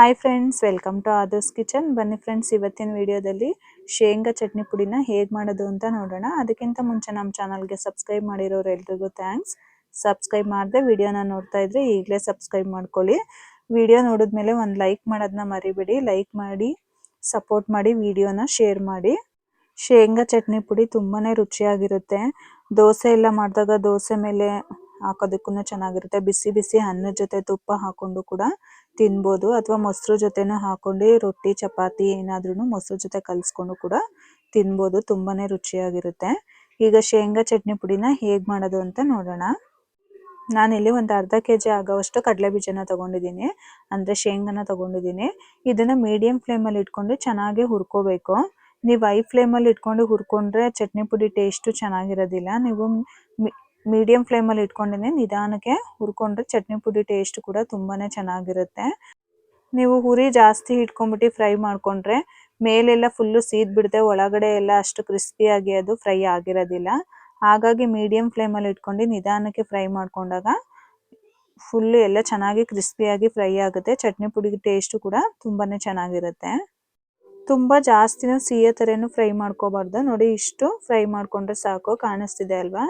Hi friends welcome to ಆದರ್ಸ್ kitchen ಬನ್ನಿ friends ಇವತ್ತಿನ ವಿಡಿಯೋದಲ್ಲಿ ಶೇಂಗಾ ಚಟ್ನಿ ಪುಡಿನ ಹೇಗೆ ಮಾಡೋದು ಅಂತ ನೋಡೋಣ. ಅದಕ್ಕಿಂತ ಮುಂಚೆ ನಮ್ಮ ಚಾನಲ್ಗೆ ಸಬ್ಸ್ಕ್ರೈಬ್ ಮಾಡಿರೋರು ಎಲ್ರಿಗೂ ಥ್ಯಾಂಕ್ಸ್ ಸಬ್ಸ್ಕ್ರೈಬ್ ಮಾಡಿದೆ ವಿಡಿಯೋನ ನೋಡ್ತಾ ಇದ್ರೆ ಈಗಲೇ ಸಬ್ಸ್ಕ್ರೈಬ್ ಮಾಡ್ಕೊಳ್ಳಿ. ವಿಡಿಯೋ ನೋಡಿದ್ಮೇಲೆ ಒಂದು ಲೈಕ್ ಮಾಡೋದನ್ನ ಮರಿಬೇಡಿ. ಲೈಕ್ ಮಾಡಿ ಸಪೋರ್ಟ್ ಮಾಡಿ ವಿಡಿಯೋನ ಶೇರ್ ಮಾಡಿ. ಶೇಂಗಾ ಚಟ್ನಿ ಪುಡಿ ತುಂಬಾ ರುಚಿಯಾಗಿರುತ್ತೆ. ದೋಸೆ ಎಲ್ಲ ಮಾಡಿದಾಗ ದೋಸೆ ಮೇಲೆ ಹಾಕೋದಕ್ಕೂ ಚೆನ್ನಾಗಿರುತ್ತೆ. ಬಿಸಿ ಬಿಸಿ ಅನ್ನದ ಜೊತೆ ತುಪ್ಪ ಹಾಕೊಂಡು ಕೂಡ ತಿನ್ಬೋದು. ಅಥವಾ ಮೊಸರು ಜೊತೆನೂ ಹಾಕೊಂಡು ರೊಟ್ಟಿ, ಚಪಾತಿ ಏನಾದ್ರೂ ಮೊಸರು ಜೊತೆ ಕಲ್ಸ್ಕೊಂಡು ಕೂಡ ತಿನ್ಬೋದು. ತುಂಬಾನೇ ರುಚಿಯಾಗಿರುತ್ತೆ. ಈಗ ಶೇಂಗಾ ಚಟ್ನಿ ಪುಡಿನ ಹೇಗೆ ಮಾಡೋದು ಅಂತ ನೋಡೋಣ. ನಾನಿಲ್ಲಿ ಒಂದು ಅರ್ಧ ಕೆ ಜಿ ಆಗೋವಷ್ಟು ಕಡಲೆ ಬೀಜನ ತಗೊಂಡಿದ್ದೀನಿ. ಅಂದರೆ ಶೇಂಗಾನ ತಗೊಂಡಿದ್ದೀನಿ. ಇದನ್ನು ಮೀಡಿಯಂ ಫ್ಲೇಮಲ್ಲಿ ಇಟ್ಕೊಂಡು ಚೆನ್ನಾಗಿ ಹುರ್ಕೋಬೇಕು. ನೀವು ಐ ಫ್ಲೇಮಲ್ಲಿ ಇಟ್ಕೊಂಡು ಹುರ್ಕೊಂಡ್ರೆ ಚಟ್ನಿ ಪುಡಿ ಟೇಸ್ಟು ಚೆನ್ನಾಗಿರೋದಿಲ್ಲ. ನೀವು ಮೀಡಿಯಂ ಫ್ಲೇಮಲ್ಲಿ ಇಟ್ಕೊಂಡಿನಿ ನಿಧಾನಕ್ಕೆ ಹುರ್ಕೊಂಡ್ರೆ ಚಟ್ನಿ ಪುಡಿ ಟೇಸ್ಟ್ ಕೂಡ ತುಂಬಾನೇ ಚೆನ್ನಾಗಿರುತ್ತೆ. ನೀವು ಹುರಿ ಜಾಸ್ತಿ ಇಟ್ಕೊಂಡ್ಬಿಟ್ಟು ಫ್ರೈ ಮಾಡಿಕೊಂಡ್ರೆ ಮೇಲೆಲ್ಲ ಫುಲ್ಲು ಸೀದ್ ಬಿಡುತ್ತೆ ಒಳಗಡೆ ಎಲ್ಲ ಅಷ್ಟು ಕ್ರಿಸ್ಪಿಯಾಗಿ ಅದು ಫ್ರೈ ಆಗಿರೋದಿಲ್ಲ. ಹಾಗಾಗಿ ಮೀಡಿಯಂ ಫ್ಲೇಮಲ್ಲಿ ಇಟ್ಕೊಂಡು ನಿಧಾನಕ್ಕೆ ಫ್ರೈ ಮಾಡ್ಕೊಂಡಾಗ ಫುಲ್ಲು ಎಲ್ಲ ಚೆನ್ನಾಗಿ ಕ್ರಿಸ್ಪಿಯಾಗಿ ಫ್ರೈ ಆಗುತ್ತೆ. ಚಟ್ನಿ ಪುಡಿ ಟೇಸ್ಟ್ ಕೂಡ ತುಂಬಾನೇ ಚೆನ್ನಾಗಿರುತ್ತೆ. ತುಂಬ ಜಾಸ್ತಿನೂ ಸಿಹಿಯ ಥರನೂ ಫ್ರೈ ಮಾಡ್ಕೋಬಾರ್ದು. ನೋಡಿ ಇಷ್ಟು ಫ್ರೈ ಮಾಡ್ಕೊಂಡ್ರೆ ಸಾಕು, ಕಾಣಿಸ್ತಿದೆ ಅಲ್ವಾ?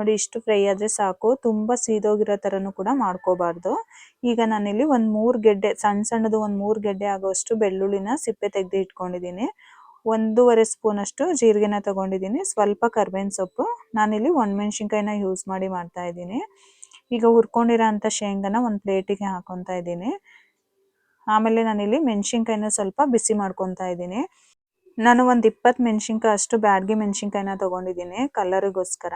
ನೋಡಿ, ಇಷ್ಟು ಫ್ರೈ ಆದರೆ ಸಾಕು. ತುಂಬ ಸೀದೋಗಿರೋ ಥರನೂ ಕೂಡ ಮಾಡ್ಕೋಬಾರ್ದು. ಈಗ ನಾನಿಲ್ಲಿ ಒಂದು ಮೂರು ಗೆಡ್ಡೆ ಸಣ್ಣ ಸಣ್ಣದು ಒಂದು ಮೂರು ಗೆಡ್ಡೆ ಆಗೋಷ್ಟು ಬೆಳ್ಳುಳ್ಳಿನ ಸಿಪ್ಪೆ ತೆಗೆದು ಇಟ್ಕೊಂಡಿದ್ದೀನಿ. ಒಂದೂವರೆ ಸ್ಪೂನಷ್ಟು ಜೀರಿಗೆನ ತಗೊಂಡಿದ್ದೀನಿ. ಸ್ವಲ್ಪ ಕರ್ಬೇವಿನ ಸೊಪ್ಪು. ನಾನಿಲ್ಲಿ ಮೆಣಸಿನ್ಕಾಯಿನ ಯೂಸ್ ಮಾಡಿ ಮಾಡ್ತಾ ಇದ್ದೀನಿ. ಈಗ ಹುರ್ಕೊಂಡಿರೋ ಅಂಥ ಶೇಂಗಾನ ಒಂದು ಪ್ಲೇಟಿಗೆ ಹಾಕೊತಾ ಇದ್ದೀನಿ. ಆಮೇಲೆ ನಾನಿಲ್ಲಿ ಮೆಣಸಿನ್ಕಾಯಿನ ಸ್ವಲ್ಪ ಬಿಸಿ ಮಾಡ್ಕೊತಾ ಇದ್ದೀನಿ. ನಾನು ಒಂದು ಇಪ್ಪತ್ತು ಮೆಣಸಿನ್ಕಾಯಿ ಅಷ್ಟು ಬ್ಯಾಡ್ಗೆ ಮೆಣಸಿನ್ಕಾಯಿನ ತೊಗೊಂಡಿದ್ದೀನಿ ಕಲರಿಗೋಸ್ಕರ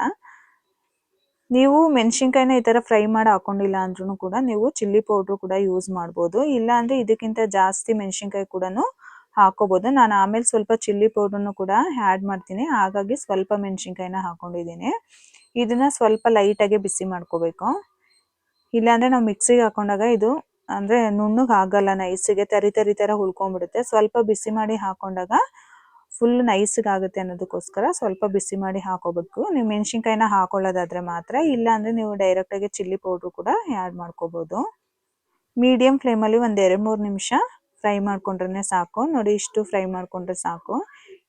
ನೀವು ಮೆಣಸಿನ್ಕಾಯಿನ ಈ ಥರ ಫ್ರೈ ಮಾಡಿ ಹಾಕೊಂಡಿಲ್ಲ ಅಂದ್ರೂ ಕೂಡ ನೀವು ಚಿಲ್ಲಿ ಪೌಡ್ರು ಕೂಡ ಯೂಸ್ ಮಾಡ್ಬೋದು. ಇಲ್ಲ ಅಂದರೆ ಇದಕ್ಕಿಂತ ಜಾಸ್ತಿ ಮೆಣಸಿನ್ಕಾಯಿ ಕೂಡ ಹಾಕೋಬೋದು. ನಾನು ಆಮೇಲೆ ಸ್ವಲ್ಪ ಚಿಲ್ಲಿ ಪೌಡ್ರನ್ನು ಕೂಡ ಆ್ಯಡ್ ಮಾಡ್ತೀನಿ. ಹಾಗಾಗಿ ಸ್ವಲ್ಪ ಮೆಣಸಿನ್ಕಾಯಿನ ಹಾಕೊಂಡಿದ್ದೀನಿ. ಇದನ್ನ ಸ್ವಲ್ಪ ಲೈಟಾಗಿ ಬಿಸಿ ಮಾಡ್ಕೋಬೇಕು. ಇಲ್ಲಾಂದರೆ ನಾವು ಮಿಕ್ಸಿಗೆ ಹಾಕೊಂಡಾಗ ಇದು ಅಂದರೆ ನುಣ್ಣಗೆ ಆಗಲ್ಲ. ನೈಸಿಗೆ ತರಿ ತರಿ ತರ ಉಳ್ಕೊಂಡ್ಬಿಡುತ್ತೆ ಸ್ವಲ್ಪ ಬಿಸಿ ಮಾಡಿ ಹಾಕೊಂಡಾಗ ಫುಲ್ ನೈಸ್ ಆಗುತ್ತೆ ಅನ್ನೋದಕ್ಕೋಸ್ಕರ ಸ್ವಲ್ಪ ಬಿಸಿ ಮಾಡಿ ಹಾಕೋಬೇಕು. ನೀವು ಮೆಣಸಿನ್ಕಾಯಿನ ಹಾಕೊಳ್ಳೋದಾದ್ರೆ ಮಾತ್ರ, ಇಲ್ಲ ಅಂದರೆ ನೀವು ಡೈರೆಕ್ಟಾಗಿ ಚಿಲ್ಲಿ ಪೌಡ್ರು ಕೂಡ ಆ್ಯಡ್ ಮಾಡ್ಕೋಬೋದು. ಮೀಡಿಯಂ ಫ್ಲೇಮಲ್ಲಿ ಒಂದು ಎರಡು ಮೂರು ನಿಮಿಷ ಫ್ರೈ ಮಾಡ್ಕೊಂಡ್ರೆ ಸಾಕು. ನೋಡಿ ಇಷ್ಟು ಫ್ರೈ ಮಾಡ್ಕೊಂಡ್ರೆ ಸಾಕು.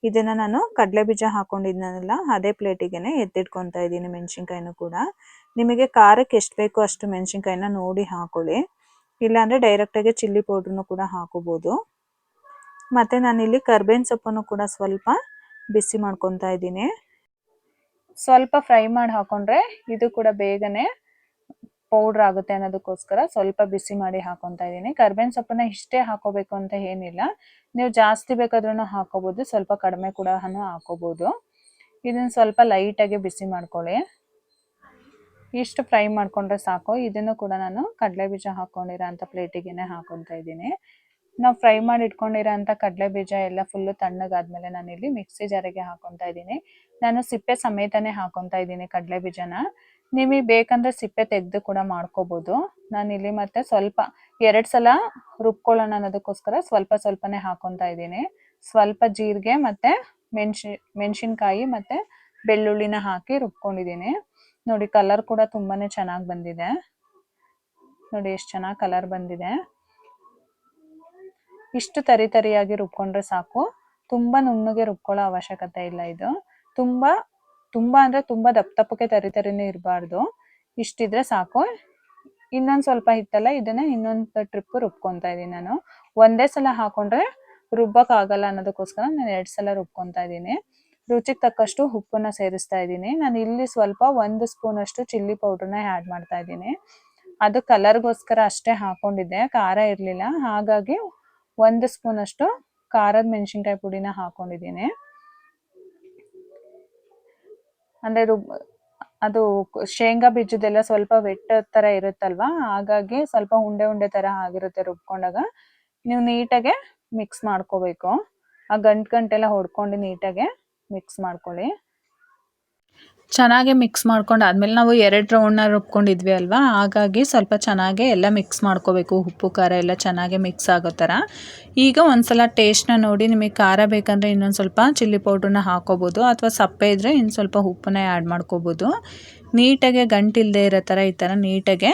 ಇದನ್ನು ನಾನು ಕಡಲೆ ಬೀಜ ಹಾಕೊಂಡಿದ್ನಲ್ಲ, ಅದೇ ಪ್ಲೇಟಿಗೆ ಎತ್ತಿಟ್ಕೊತಾ ಇದ್ದೀನಿ ಮೆಣಸಿನ್ಕಾಯಿನೂ ಕೂಡ. ನಿಮಗೆ ಖಾರಕ್ಕೆ ಎಷ್ಟು ಬೇಕೋ ಅಷ್ಟು ಮೆಣಸಿನ್ಕಾಯಿನ ನೋಡಿ ಹಾಕೊಳ್ಳಿ. ಇಲ್ಲಾಂದರೆ ಡೈರೆಕ್ಟಾಗಿ ಚಿಲ್ಲಿ ಪೌಡ್ರನ್ನು ಕೂಡ ಹಾಕೋಬೋದು. ಮತ್ತು ನಾನಿಲ್ಲಿ ಕರ್ಬೇವಿನ ಸೊಪ್ಪನ್ನು ಕೂಡ ಸ್ವಲ್ಪ ಬಿಸಿ ಮಾಡ್ಕೊತಾ ಇದ್ದೀನಿ. ಸ್ವಲ್ಪ ಫ್ರೈ ಮಾಡಿ ಹಾಕೊಂಡ್ರೆ ಇದು ಕೂಡ ಬೇಗನೆ ಪೌಡ್ರ್ ಆಗುತ್ತೆ ಅನ್ನೋದಕ್ಕೋಸ್ಕರ ಸ್ವಲ್ಪ ಬಿಸಿ ಮಾಡಿ ಹಾಕೊತಾ ಇದ್ದೀನಿ. ಕರ್ಬೇವಿನ ಸೊಪ್ಪನ್ನ ಇಷ್ಟೇ ಹಾಕೋಬೇಕು ಅಂತ ಏನಿಲ್ಲ. ನೀವು ಜಾಸ್ತಿ ಬೇಕಾದ್ರೂ ಹಾಕೋಬೋದು, ಸ್ವಲ್ಪ ಕಡಿಮೆ ಕೂಡ ಹಾಕೋಬೋದು. ಇದನ್ನು ಸ್ವಲ್ಪ ಲೈಟಾಗಿ ಬಿಸಿ ಮಾಡ್ಕೊಳ್ಳಿ. ಇಷ್ಟು ಫ್ರೈ ಮಾಡ್ಕೊಂಡ್ರೆ ಸಾಕು. ಇದನ್ನು ಕೂಡ ನಾನು ಕಡಲೆ ಬೀಜ ಹಾಕೊಂಡಿರೋ ಅಂಥ ಪ್ಲೇಟಿಗೆ ಹಾಕೊತಾ ಇದ್ದೀನಿ. ನಾವು ಫ್ರೈ ಮಾಡಿ ಇಟ್ಕೊಂಡಿರೋ ಅಂತ ಕಡಲೆ ಬೀಜ ಎಲ್ಲ ಫುಲ್ಲು ತಣ್ಣಗಾದ್ಮೇಲೆ ನಾನು ಇಲ್ಲಿ ಮಿಕ್ಸಿ ಜಾರಿಗೆ ಹಾಕೊತಾ ಇದ್ದೀನಿ. ನಾನು ಸಿಪ್ಪೆ ಸಮೇತನೇ ಹಾಕೊತಾ ಇದ್ದೀನಿ ಕಡಲೆ ಬೀಜನ. ನಿಮಗೆ ಬೇಕಂದ್ರೆ ಸಿಪ್ಪೆ ತೆಗೆದು ಕೂಡ ಮಾಡ್ಕೋಬಹುದು ನಾನು ಇಲ್ಲಿ ಮತ್ತೆ ಸ್ವಲ್ಪ, ಎರಡು ಸಲ ರುಬ್ಕೊಳ್ಳೋಣ ಅನ್ನೋದಕ್ಕೋಸ್ಕರ ಸ್ವಲ್ಪ ಸ್ವಲ್ಪನೇ ಹಾಕೊತಾ ಇದ್ದೀನಿ. ಸ್ವಲ್ಪ ಜೀರಿಗೆ ಮತ್ತೆ ಮೆಣಸಿ, ಮೆಣಸಿನ್ಕಾಯಿ ಮತ್ತೆ ಬೆಳ್ಳುಳ್ಳಿನ ಹಾಕಿ ರುಬ್ಕೊಂಡಿದ್ದೀನಿ. ನೋಡಿ ಕಲರ್ ಕೂಡ ತುಂಬಾನೇ ಚೆನ್ನಾಗಿ ಬಂದಿದೆ. ನೋಡಿ ಎಷ್ಟು ಚೆನ್ನಾಗಿ ಕಲರ್ ಬಂದಿದೆ. ಇಷ್ಟು ತರಿ ತರಿಯಾಗಿ ರುಬ್ಕೊಂಡ್ರೆ ಸಾಕು. ತುಂಬಾ ನುಣ್ಣಗೆ ರುಬ್ಕೊಳ್ಳೋ ಅವಶ್ಯಕತೆ ಇಲ್ಲ ಇದು. ತುಂಬಾ ತುಂಬಾ ಅಂದ್ರೆ ತುಂಬಾ ದಪ್ಪ ದಪ್ಪಕ್ಕೆ ತರಿ ತರಿನೂ ಇರಬಾರ್ದು. ಇಷ್ಟಿದ್ರೆ ಸಾಕು. ಇನ್ನೊಂದ್ ಸ್ವಲ್ಪ ಇತ್ತಲ್ಲ ಇದನ್ನ ಇನ್ನೊಂದು ಟ್ರಿಪ್ ರುಬ್ಕೊಂತಾ ಇದೀನಿ ನಾನು. ಒಂದೇ ಸಲ ಹಾಕೊಂಡ್ರೆ ರುಬ್ಬಕ್ ಆಗಲ್ಲ ಅನ್ನೋದಕ್ಕೋಸ್ಕರ ನಾನು ಎರಡ್ ಸಲ ರುಬ್ಕೊಂತಾ ಇದೀನಿ. ರುಚಿಗೆ ತಕ್ಕಷ್ಟು ಉಪ್ಪನ್ನ ಸೇರಿಸ್ತಾ ಇದ್ದೀನಿ ನಾನು ಇಲ್ಲಿ ಸ್ವಲ್ಪ ಒಂದು ಸ್ಪೂನ್ ಅಷ್ಟು ಚಿಲ್ಲಿ ಪೌಡರ್ನ ಆ್ಯಡ್ ಮಾಡ್ತಾ ಇದ್ದೀನಿ ಅದು ಕಲರ್ಗೋಸ್ಕರ ಅಷ್ಟೇ ಹಾಕೊಂಡಿದ್ದೆ. ಖಾರ ಇರಲಿಲ್ಲ. ಹಾಗಾಗಿ ಒಂದು ಸ್ಪೂನ್ ಅಷ್ಟು ಖಾರದ ಮೆಣಸಿನ್ಕಾಯಿ ಪುಡಿನ ಹಾಕೊಂಡಿದ್ದೀನಿ. ಅಂದ್ರೆ ರುಬ್, ಅದು ಶೇಂಗಾ ಬೀಜದೆಲ್ಲ ಸ್ವಲ್ಪ ವೆಟ್ಟ ತರ ಇರುತ್ತಲ್ವಾ, ಹಾಗಾಗಿ ಸ್ವಲ್ಪ ಉಂಡೆ ಉಂಡೆ ತರ ಆಗಿರುತ್ತೆ ರುಬ್ಕೊಂಡಾಗ. ನೀವು ನೀಟಾಗೆ ಮಿಕ್ಸ್ ಮಾಡ್ಕೋಬೇಕು. ಆ ಗಂಟು ಗಂಟೆಲ್ಲ ಹೊಡ್ಕೊಂಡು ನೀಟಾಗೆ ಮಿಕ್ಸ್ ಮಾಡ್ಕೊಳ್ಳಿ. ಚೆನ್ನಾಗಿ ಮಿಕ್ಸ್ ಮಾಡ್ಕೊಂಡು ಆದಮೇಲೆ ನಾವು ಎರಡು ರೌಂಡ್ನ ರುಬ್ಕೊಂಡಿದ್ವಿ ಅಲ್ವಾ? ಹಾಗಾಗಿ ಸ್ವಲ್ಪ ಚೆನ್ನಾಗೆ ಎಲ್ಲ ಮಿಕ್ಸ್ ಮಾಡ್ಕೋಬೇಕು. ಉಪ್ಪು, ಖಾರ ಎಲ್ಲ ಚೆನ್ನಾಗಿ ಮಿಕ್ಸ್ ಆಗೋ ಥರ. ಈಗ ಒಂದು ಸಲ ಟೇಸ್ಟ್ನ ನೋಡಿ ನಿಮಗೆ ಖಾರ ಬೇಕಂದರೆ ಇನ್ನೊಂದು ಸ್ವಲ್ಪ ಚಿಲ್ಲಿ ಪೌಡ್ರನ್ನ ಹಾಕೋಬೋದು. ಅಥವಾ ಸಪ್ಪೆ ಇದ್ದರೆ ಇನ್ನು ಸ್ವಲ್ಪ ಉಪ್ಪನ್ನ ಆ್ಯಡ್ ಮಾಡ್ಕೋಬೋದು. ನೀಟಾಗೆ ಗಂಟಿಲ್ಲದೆ ಇರೋ ಥರ ಈ ಥರ ನೀಟಾಗೆ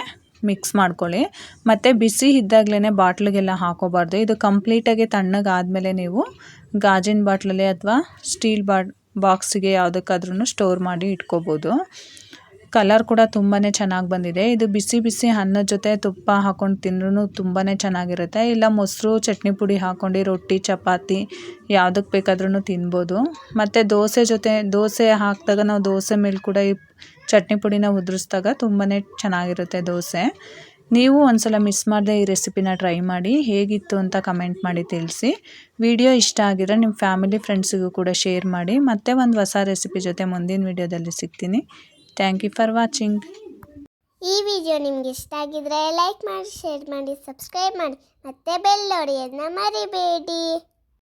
ಮಿಕ್ಸ್ ಮಾಡ್ಕೊಳ್ಳಿ. ಮತ್ತು ಬಿಸಿ ಇದ್ದಾಗಲೇ ಬಾಟ್ಲಿಗೆಲ್ಲ ಹಾಕೋಬಾರ್ದು. ಇದು ಕಂಪ್ಲೀಟಾಗಿ ತಣ್ಣಗಾದಮೇಲೆ ನೀವು ಗಾಜಿನ ಬಾಟ್ಲಲ್ಲಿ ಅಥವಾ ಸ್ಟೀಲ್ ಬಾಟ್ ಬಾಕ್ಸಿಗೆ ಯಾವುದಕ್ಕಾದ್ರೂ ಸ್ಟೋರ್ ಮಾಡಿ ಇಟ್ಕೋಬೋದು. ಕಲರ್ ಕೂಡ ತುಂಬಾ ಚೆನ್ನಾಗಿ ಬಂದಿದೆ. ಇದು ಬಿಸಿ ಬಿಸಿ ಅನ್ನದ ಜೊತೆ ತುಪ್ಪ ಹಾಕ್ಕೊಂಡು ತಿಂದ್ರೂ ತುಂಬಾ ಚೆನ್ನಾಗಿರುತ್ತೆ. ಇಲ್ಲ ಮೊಸರು, ಚಟ್ನಿ ಪುಡಿ ಹಾಕ್ಕೊಂಡು ರೊಟ್ಟಿ, ಚಪಾತಿ ಯಾವುದಕ್ಕೆ ಬೇಕಾದ್ರೂ ತಿನ್ಬೋದು. ಮತ್ತು ದೋಸೆ ಜೊತೆ, ದೋಸೆ ಹಾಕಿದಾಗ ನಾವು ದೋಸೆ ಮೇಲೆ ಕೂಡ ಈ ಚಟ್ನಿ ಪುಡಿನ ಉದುರಿಸ್ದಾಗ ತುಂಬಾ ಚೆನ್ನಾಗಿರುತ್ತೆ ದೋಸೆ. ನೀವು ಒಂದ್ಸಲ ಮಿಸ್ ಮಾಡದೆ ಈ ರೆಸಿಪಿನ ಟ್ರೈ ಮಾಡಿ ಹೇಗಿತ್ತು ಅಂತ ಕಮೆಂಟ್ ಮಾಡಿ ತಿಳಿಸಿ. ವಿಡಿಯೋ ಇಷ್ಟ ಆಗಿದ್ರೆ ನಿಮ್ಮ ಫ್ಯಾಮಿಲಿ ಫ್ರೆಂಡ್ಸಿಗೂ ಕೂಡ ಶೇರ್ ಮಾಡಿ. ಮತ್ತೆ ಒಂದು ಹೊಸ ರೆಸಿಪಿ ಜೊತೆ ಮುಂದಿನ ವಿಡಿಯೋದಲ್ಲಿ ಸಿಗ್ತೀನಿ. ಥ್ಯಾಂಕ್ ಯು ಫಾರ್ ವಾಚಿಂಗ್ ಈ ವಿಡಿಯೋ ನಿಮ್ಗೆ ಇಷ್ಟ ಆಗಿದ್ರೆ ಲೈಕ್ ಮಾಡಿ ಶೇರ್ ಮಾಡಿ ಸಬ್ಸ್ಕ್ರೈಬ್ ಮಾಡಿ. ಮತ್ತೆ ಬೆಲ್ ಮರಿಬೇಡಿ.